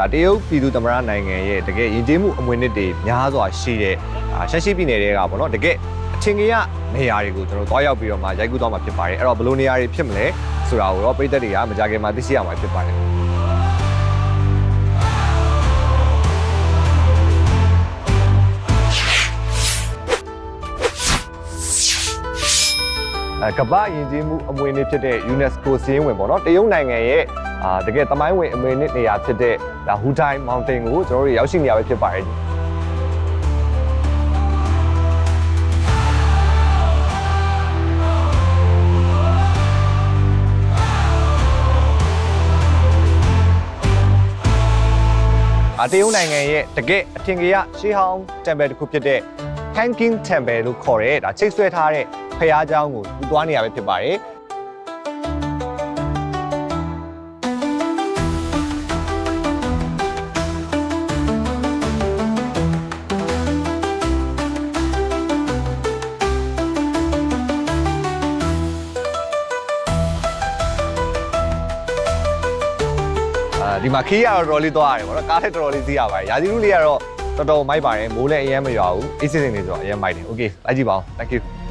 ဒါတရုတ်ပြည်သူသမ္မတနိုင်ငံရဲ့တကယ်ယဉ်ကျေးမှုအမွေအနှစ်တွေများစွာရှိတဲ့အာရှမ်းရှိပြည်နယ်တွေကပေါ့နော်တကယ်အထင်ကြီးနေရာတွေကိုကျွန်တော်တွားရောက်ပြီးတော့မှရိုက်ကူးသွားမှာဖြစ်ပါတယ်အဲ့တော့ဘယ်လိုနေရာတွေဖြစ်မလဲဆိုတာကိုတော့ပြည်သက်တွေကမကြခင်မှာသိရှိရမှာဖြစ်ပါတယ်အဲကမ္ဘာယဉ်ကျေးမှုအမွေအနှစ်ဖြစ်တဲ့ UNESCO စီးရင်ဝင်ပေါ့နော်တရုတ်နိုင်ငံရဲ့ အာတကယ်သမိုင်းဝင်အမွေအနှစ်နေရာဖြစ်တဲ့ဒါဟူတိုင်းမောင်တင်ကိုကျွန်တော်တို့ရောက်ရှိနေရပဲဖြစ်ပါတယ် အတရုတ်နိုင်ငံရဲ့တကယ့်အထင်ကြီးရရှေးဟောင်း temple တစ်ခုဖြစ်တဲ့ Hanking Temple လို့ခေါ်တဲ့ဒါချိတ်ဆွဲထားတဲ့ဖျားเจ้าကိုသူသွားနေရပဲဖြစ်ပါတယ် ဒီမှာခီးရတော့တော်တော်လေးသွားရတယ်ဗောနော်ကားထက်တော်တော်လေးစီးရပါတယ်ရာသီဥတုလေးကတော့တော်တော်မိုက်ပါတယ်မိုးလည်းအရင်မရွာဘူးအေးစစ်စစ်နေဆိုတော့အရင်မိုက်တယ် okay လိုက်ကြည့်ပါဦး thank you